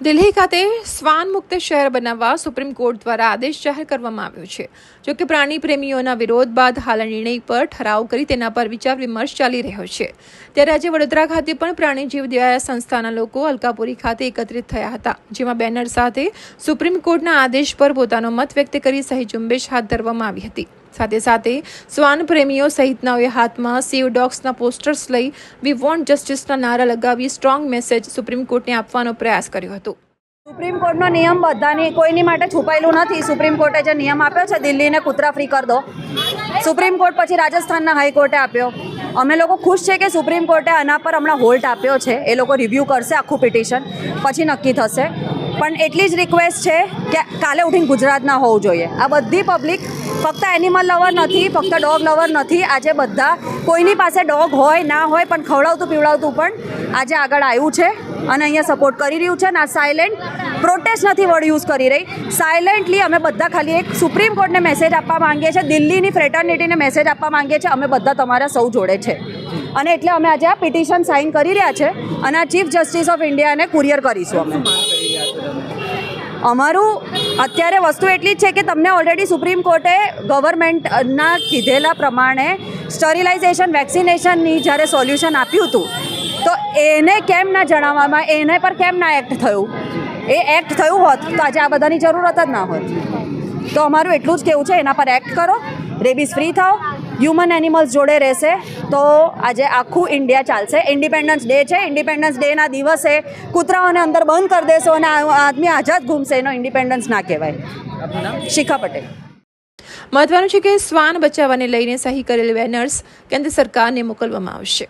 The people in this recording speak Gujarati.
દિલ્હી ખાતે શ્વાન મુક્ત શહેર બનાવવા સુપ્રીમ કોર્ટ દ્વારા આદેશ જાહેર કરવામાં આવ્યો છે. જો કે પ્રાણી પ્રેમીઓના વિરોધ બાદ હાલ નિર્ણય પર ઠરાવ કરી તેના પર વિચાર વિમર્શ ચાલી રહ્યો છે. ત્યારે આજે વડોદરા ખાતે પણ પ્રાણી જીવ દયા સંસ્થાના લોકો અલકાપુરી ખાતે એકત્રિત થયા હતા, જેમાં બેનર સાથે સુપ્રીમ કોર્ટના આદેશ પર પોતાનો મત વ્યક્ત કરી સહી ઝુંબેશ હાથ ધરવામાં આવી હતી. સાથે સાથે શ્વાન પ્રેમીઓ સહિતનાઓએ હાથમાં સેવ ડોગ્સના પોસ્ટર્સ લઈ વી વોન્ટ જસ્ટિસના નારા લગાવી સ્ટ્રોંગ મેસેજ સુપ્રીમ કોર્ટને આપવાનો પ્રયાસ કર્યો હતો. સુપ્રીમ કોર્ટનો નિયમ બધાની, કોઈની માટે છુપાયેલું નથી. સુપ્રીમ કોર્ટે જે નિયમ આપ્યો છે, દિલ્હીને કૂતરા ફ્રી કરી દો. સુપ્રીમ કોર્ટ પછી રાજસ્થાનના હાઈકોર્ટે આપ્યો. અમે લોકો ખુશ છે કે સુપ્રીમ કોર્ટે આના પર હમણાં હોલ્ટ આપ્યો છે. એ લોકો રિવ્યૂ કરશે આખું પિટિશન પછી નક્કી થશે. પણ એટલી જ રિક્વેસ્ટ છે કે કાલે ઉઠીને ગુજરાતના હોવું જોઈએ. આ બધી પબ્લિક ફક્ત એનિમલ લવર નથી, ફક્ત ડોગ લવર નથી. આજે બધા કોઈની પાસે ડોગ હોય, ના હોય, પણ ખવડાવતું, પીવડાવતું પણ આજે આગળ આવ્યું છે અને અહીંયા સપોર્ટ કરી રહ્યું છે અને આ સાયલેન્ટ પ્રોટેસ્ટ નથી વર્ડ યુઝ કરી રહી. સાયલેન્ટલી અમે બધા ખાલી એક સુપ્રીમ કોર્ટને મેસેજ આપવા માંગીએ છીએ, દિલ્હીની ફ્રેટર્નિટીને મેસેજ આપવા માંગીએ છીએ, અમે બધા તમારા સૌ જોડે છે. અને એટલે અમે આજે આ પિટિશન સાઇન કરી રહ્યા છે અને આ ચીફ જસ્ટિસ ઓફ ઇન્ડિયાને કુરિયર કરીશું અમે. અમારું અત્યારે વસ્તુ એટલી જ છે કે તમને ઓલરેડી સુપ્રીમ કોર્ટે ગવર્મેન્ટના કીધેલા પ્રમાણે સ્ટરિલાઇઝેશન વેક્સિનેશનની જ્યારે સોલ્યુશન આપ્યું હતું, તો એને કેમ ના જણાવવામાં, એને પર કેમ ના એક્ટ થયું? એ એક્ટ થયું હોત તો આજે આ બધાની જરૂરત જ ના હોત. તો અમારું એટલું જ કેવું છે, એના પર એક્ટ કરો રેબીઝ ફ્રી થાઓ હ્યુમન એનિમલ્સ જોડે રહેશે તો આજે આખું ઇન્ડિયા ચાલશે. ઇન્ડિપેન્ડન્સ ડે છે. ઇન્ડિપેન્ડન્સ ડેના દિવસે કૂતરાઓને અંદર બંધ કરી દેશો અને આ આદમી આઝાદ ઘૂમશે એનો ઇન્ડિપેન્ડન્સ ના કહેવાય. શિખા પટેલ. મહત્વનું છે કે શ્વાન બચાવવાને લઈને સહી કરેલ બેનર્સ કેન્દ્ર સરકારને મોકલવામાં આવશે.